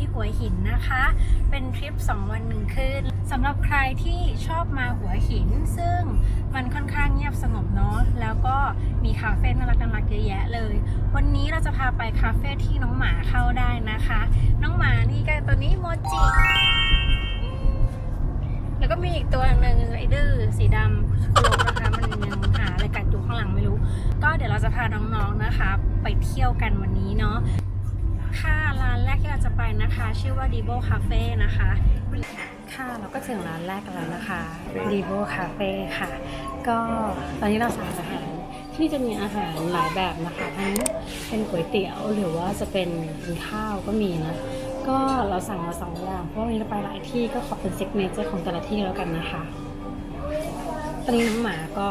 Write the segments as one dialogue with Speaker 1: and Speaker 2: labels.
Speaker 1: ที่หัวหินนะคะ เป็นทริป 2 วันหนึ่งคืนสำหรับใครที่ชอบมาหัวหิน ซึ่งมันค่อนข้างเงียบสงบเนาะแล้วก็มีคาเฟ่น่ารักน่ารักเยอะแยะเลย วันนี้เราจะพาไปคาเฟ่ที่น้องหมาเข้าได้นะคะ น้องหมานี่ก็ตัวนี้โมจิแล้วก็มีอีกตัวหนึ่งไอดื้อสีดำโลกนะคะมันยังหาอะไรกัดอยู่ข้างหลังไม่รู้ ก็เดี๋ยวเราจะพาน้องๆนะคะ ไปเที่ยวกันวันนี้เนาะ ที่เราจะไปนะคะ ชื่อว่า d e b o Cafe นะคะ ค่ะเราก็ถึงร้านแรกกันแล้วนะคะ d e b o Cafe ค่ะ ก็ตอนนี้เราสั่งอาหารที่นี่จะมีอาหารหลายแบบนะคะทั้งเป็นก๋วยเตี๋ยวหรือว่าจะเป็นข้าวก็มีนะก็เราสั่งมาสองอย่างเพราะวันนี้เราไปหลายที่ก็ขอเป็นซิกเนเจอร์ของแต่ละที่แล้วกันนะคะตอนนี้น้องหมาก็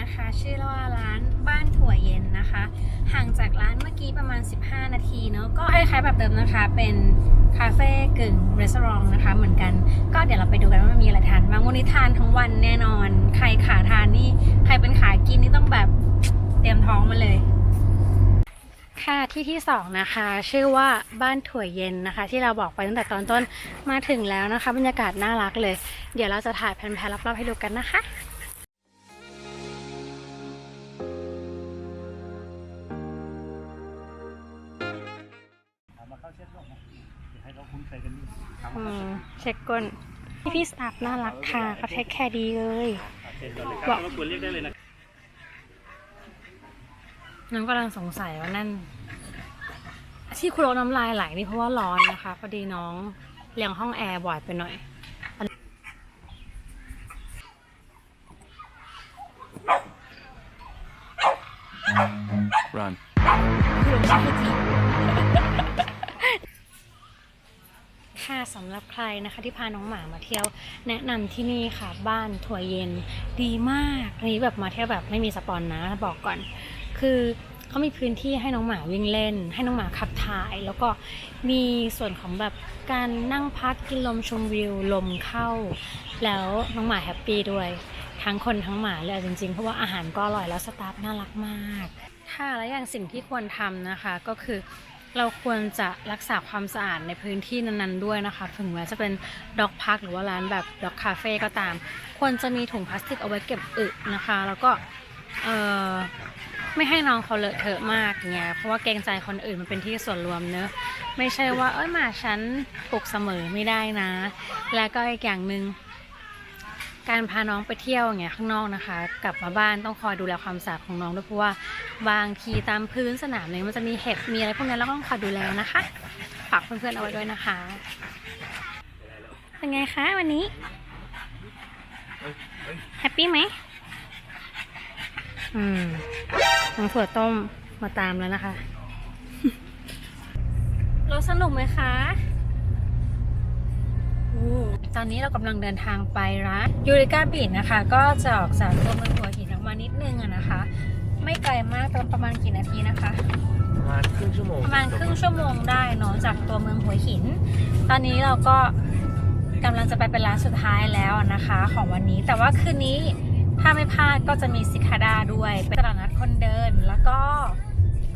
Speaker 1: นะคะ ชื่อว่าร้านบ้านถั่วเย็นนะคะ ห่างจากร้านเมื่อกี้ประมาณ 15 นาทีเนาะก็คล้ายๆแบบเดิมนะคะ เป็นคาเฟ่กึ่งรีสอร์ทนะคะ เหมือนกันก็เดี๋ยวเราไปดูกันว่ามันมีอะไรทานบางวันนี้ทานทั้งวันแน่นอน ใครขาทานนี่ใครเป็นขากินนี่ต้องแบบเตรียมท้องมาเลยค่ะที่ที่สองนะคะ ชื่อว่าบ้านถั่วเย็นนะคะ ที่เราบอกไปตั้งแต่ตอนต้นมาถึงแล้วนะคะ บรรยากาศน่ารักเลย เดี๋ยวเราจะถ่ายแผนๆรอบๆให้ดูกันนะคะ
Speaker 2: ให้เขาคุ้นเคยกันนี่ทำ
Speaker 1: อื
Speaker 2: มาเข้าม
Speaker 1: เช็คก้นพี่พี่สตาฟน่ารักค่ะเขาเทคแคร์ดีเลย
Speaker 2: เช็ดก่อนเลยครับรบกวนเรียกได้เลยนะ
Speaker 1: น้องกำลังสงสัยว่านั่น ที่ครูโรน้ำลายไหลนี่เพราะว่าร้อนนะคะพอดีน้องเลี้ยงห้องแอร์บ่อยไปหน่อย นะคะที่พาน้องหมามาเที่ยว แนะนำที่นี่ค่ะบ้านถั่วเย็นดีมากอันนี้แบบมาเที่ยวแบบไม่มีสปอนนะบอกก่อน คือเขามีพื้นที่ให้น้องหมาวิ่งเล่น ให้น้องหมาขับถ่าย แล้วก็มีส่วนของแบบการนั่งพักกินลมชมวิวลมเข้า แล้วน้องหมาแฮปปี้ด้วยทั้งคนทั้งหมาเลยจริงๆ เพราะว่าอาหารก็อร่อยแล้วสตาฟน่ารักมาก ค่ะและอย่างสิ่งที่ควรทำนะคะก็คือ เราควรจะรักษาความสะอาดในพื้นที่นั้นๆด้วยนะคะ ถึงแม้จะเป็นด็อกพักหรือว่าร้านแบบด็อกคาเฟ่ก็ตาม ควรจะมีถุงพลาสติกเอาไว้เก็บอึนะคะ แล้วก็เออไม่ให้น้องเขาเลอะเทอะมากเงี้ยเพราะว่าเกรงใจคนอื่นมันเป็นที่ส่วนรวมเนอะไม่ใช่ว่าเอ้ยมาฉันปลุกเสมอไม่ได้นะ แล้วก็อีกอย่างหนึ่ง การพาน้องไปเที่ยวอย่างเงี้ยข้างนอกนะคะ กลับมาบ้านต้องคอยดูแลความสะอาดของน้องด้วยเพราะว่าบางทีตามพื้นสนามเนี่ยมันจะมีเห็บมีอะไรพวกนี้เราก็ต้องคอยดูแลนะคะฝากเพื่อนๆเอาไว้ด้วยนะคะเป็นไงคะวันนี้แฮปปี้ไหมอืมน้องถั่วต้มมาตามแล้วนะคะ เราสนุกไหมคะ ตอนนี้เรากำลังเดินทางไปร้านยูริกาบีชนะคะ ก็จะออกจากตัวเมืองหัวหินออกมานิดนึงอะนะคะ ไม่ไกลมากประมาณกี่นาทีนะคะ
Speaker 2: ประมาณครึ่งชั่วโมง
Speaker 1: ประมาณครึ่งชั่วโมงได้เนอะจากตัวเมืองหัวหิน ตอนนี้เราก็กำลังจะไปเป็นร้านสุดท้ายแล้วนะคะ ของวันนี้แต่ว่าคืนนี้ถ้าไม่พลาดก็จะมีซิคาดาด้วยเป็นตลาดนัดคนเดินแล้วก็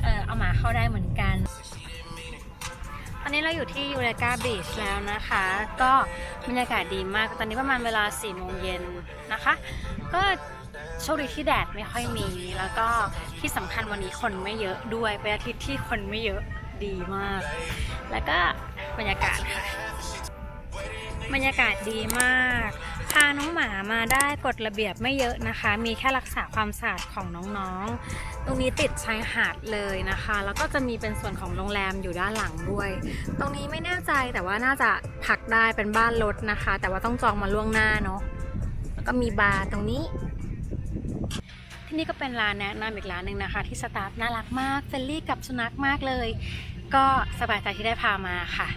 Speaker 1: เออเอาหมาเข้าได้เหมือนกันต อนนี้เราอยู่ที่ยูเรกาบีชแล้วนะคะ ก็บรรยากาศดีมาก ตอนนี้ประมาณเวลา4โมงเย็นนะคะ ก็โชคดีที่แดดไม่ค่อยมี แล้วก็ที่สำคัญวันนี้คนไม่เยอะด้วยเป็นอาทิตย์ที่คนไม่เยอะดีมาก แล้วก็บรรยากาศค่ะ บรรยากาศดีมาก พาน้องหมามาได้กฎระเบียบไม่เยอะนะคะ มีแค่รักษาความสะอาดของน้องๆ ตรงนี้ติดชายหาดเลยนะคะ แล้วก็จะมีเป็นส่วนของโรงแรมอยู่ด้านหลังด้วย ตรงนี้ไม่แน่ใจแต่ว่าน่าจะพักได้เป็นบ้านรถนะคะ แต่ว่าต้องจองมาล่วงหน้าเนาะแล้วก็มีบาร์ตรงนี้ ที่นี่ก็เป็นร้านแนะนำอีกร้านหนึ่งนะคะ ที่สตาฟน่ารักมากเฟรนลี่กับสุนัขมากเลย ก็สบายใจที่ได้พามาค่ะ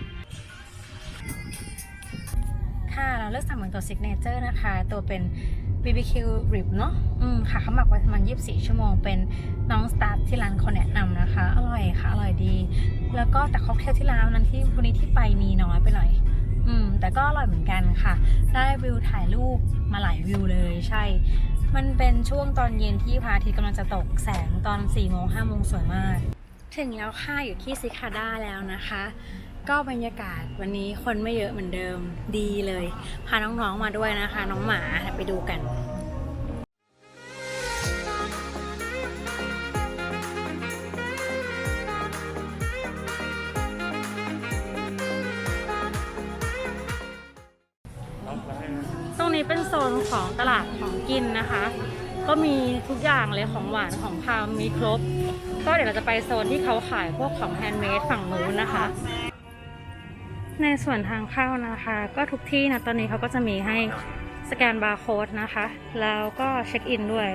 Speaker 1: ค่ะเราเลือกสั่งเหมือนตัวซิกเนเจอร์นะคะ ตัวเป็น BBQ rib เนาะอืมค่ะเขาหมักไว้ประมาณ 24 ชั่วโมง เป็นน้องสตาฟที่ร้านเขาแนะนำนะคะ อร่อยค่ะ อร่อยดี แล้วก็แต่ค็อกเทลที่ร้านนั้นที่วันนี้ที่ไปมีน้อยไปหน่อย อืม แต่ก็อร่อยเหมือนกันค่ะ ได้วิวถ่ายรูปมาหลายวิวเลยใช่ มันเป็นช่วงตอนเย็นที่พระอาทิตย์กำลังจะตกแสงตอน4โมงห้าโมงสวยมาก ถึงแล้วค่ะอยู่ที่ซิคาด้าแล้วนะคะ ก็บรรยากาศวันนี้คนไม่เยอะเหมือนเดิมดีเลย พาน้องๆมาด้วยนะคะ น้องหมาไปดูกันตรงนี้เป็นโซนของตลาดของกินนะคะ ก็มีทุกอย่างเลยของหวานของคาวมีครบ ก็เดี๋ยวเราจะไปโซนที่เขาขายพวกของแฮนด์เมดฝั่งนู้นนะคะ ในส่วนทางเข้านะคะ ก็ทุกที่นะตอนนี้เขาก็จะมีให้สแกนบาร์โค้ดนะคะ แล้วก็เช็คอินด้วย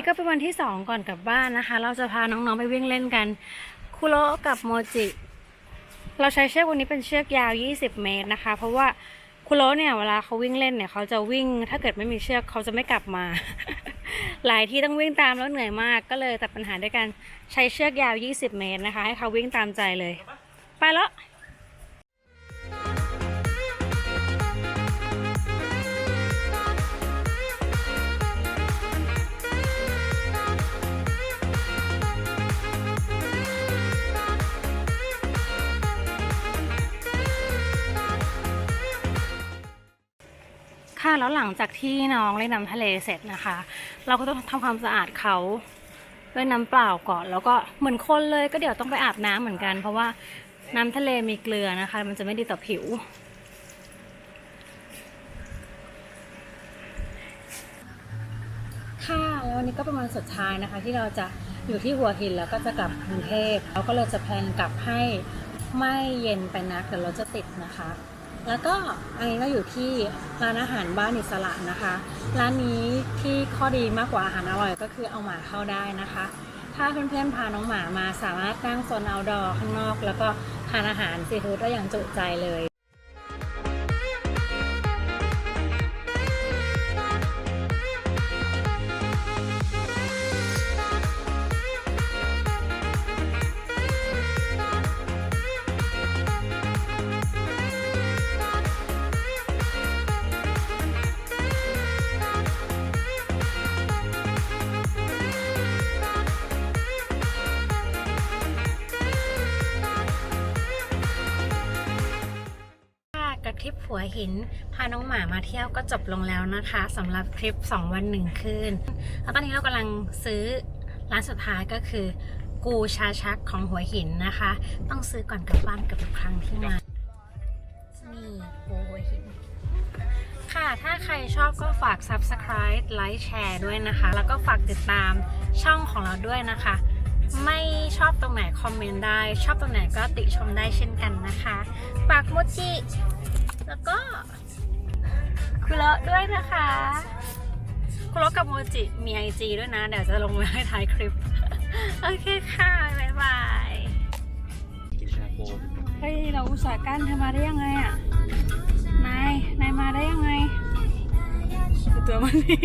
Speaker 1: นี้ก็เป็นวันที่สองก่อนกลับบ้านนะคะ เราจะพาน้องๆไปวิ่งเล่นกัน คุโรกับโมจิ เราใช้เชือกวันนี้เป็นเชือกยาว 20 เมตรนะคะ เพราะว่าคุโรเนี่ยเวลาเขาวิ่งเล่นเนี่ยเขาจะวิ่ง ถ้าเกิดไม่มีเชือกเขาจะไม่กลับมา หลายที่ต้องวิ่งตามแล้วเหนื่อยมากก็เลยตัดปัญหาด้วยการใช้เชือกยาว 20 เมตรนะคะ ให้เขาวิ่งตามใจเลย ไปแล้ว ค่ะแล้วหลังจากที่น้องเล่นน้ำทะเลเสร็จนะคะ เราก็ต้องทำความสะอาดเขาด้วยน้ำเปล่าก่อน แล้วก็เหมือนคนเลยก็เดี๋ยวต้องไปอาบน้ำเหมือนกัน เพราะว่าน้ำทะเลมีเกลือนะคะ มันจะไม่ดีต่อผิว ค่ะแล้ววันนี้ก็ประมาณสุดท้ายนะคะ ที่เราจะอยู่ที่หัวหินแล้วก็จะกลับกรุงเทพเราก็เลยจะแพลนกลับให้ไม่เย็นไปนักเดี๋ยวเราจะติดนะคะ แล้วก็อันนี้เราอยู่ที่ร้านอาหารบ้านอิสระนะคะ ร้านนี้ที่ข้อดีมากกว่าอาหารอร่อยก็คือเอาหมาเข้าได้นะคะ ถ้าเพื่อนๆพาน้องหมามาสามารถนั่งโซนเอาดอข้างนอก แล้วก็ทานอาหารซีฟู้ดได้อย่างจุใจเลย หัวหิน พาน้องหมามาเที่ยวก็จบลงแล้วนะคะสำหรับทริป 2 วัน 1 คืน แล้วตอนนี้เรากำลังซื้อร้านสุดท้ายก็คือ กูชาชักของหัวหินนะคะ ต้องซื้อก่อนกลับบ้านกับทุกครั้งที่มานี่กูหัวหิน ค่ะ ถ้าใครชอบก็ฝาก subscribe ไลค์แชร์ด้วยนะคะ แล้วก็ฝากติดตามช่องของเราด้วยนะคะไม่ชอบตรงไหนคอมเมนต์ได้ ชอบตรงไหนก็ติชมได้เช่นกันนะคะฝากโมจิ แล้วก็คุโระด้วยนะคะคุโระกับโมจิมีไอจีด้วยนะ เดี๋ยวจะลงไว้ให้ท้ายคลิป โอเคค่ะบ๊ายบาย
Speaker 2: กินชาโค
Speaker 1: เฮ้ย เราอุตส่าห์กั้นเธอมาได้ยังไงอะ นาย นายมาได้ยังไงดูตัวมันนี่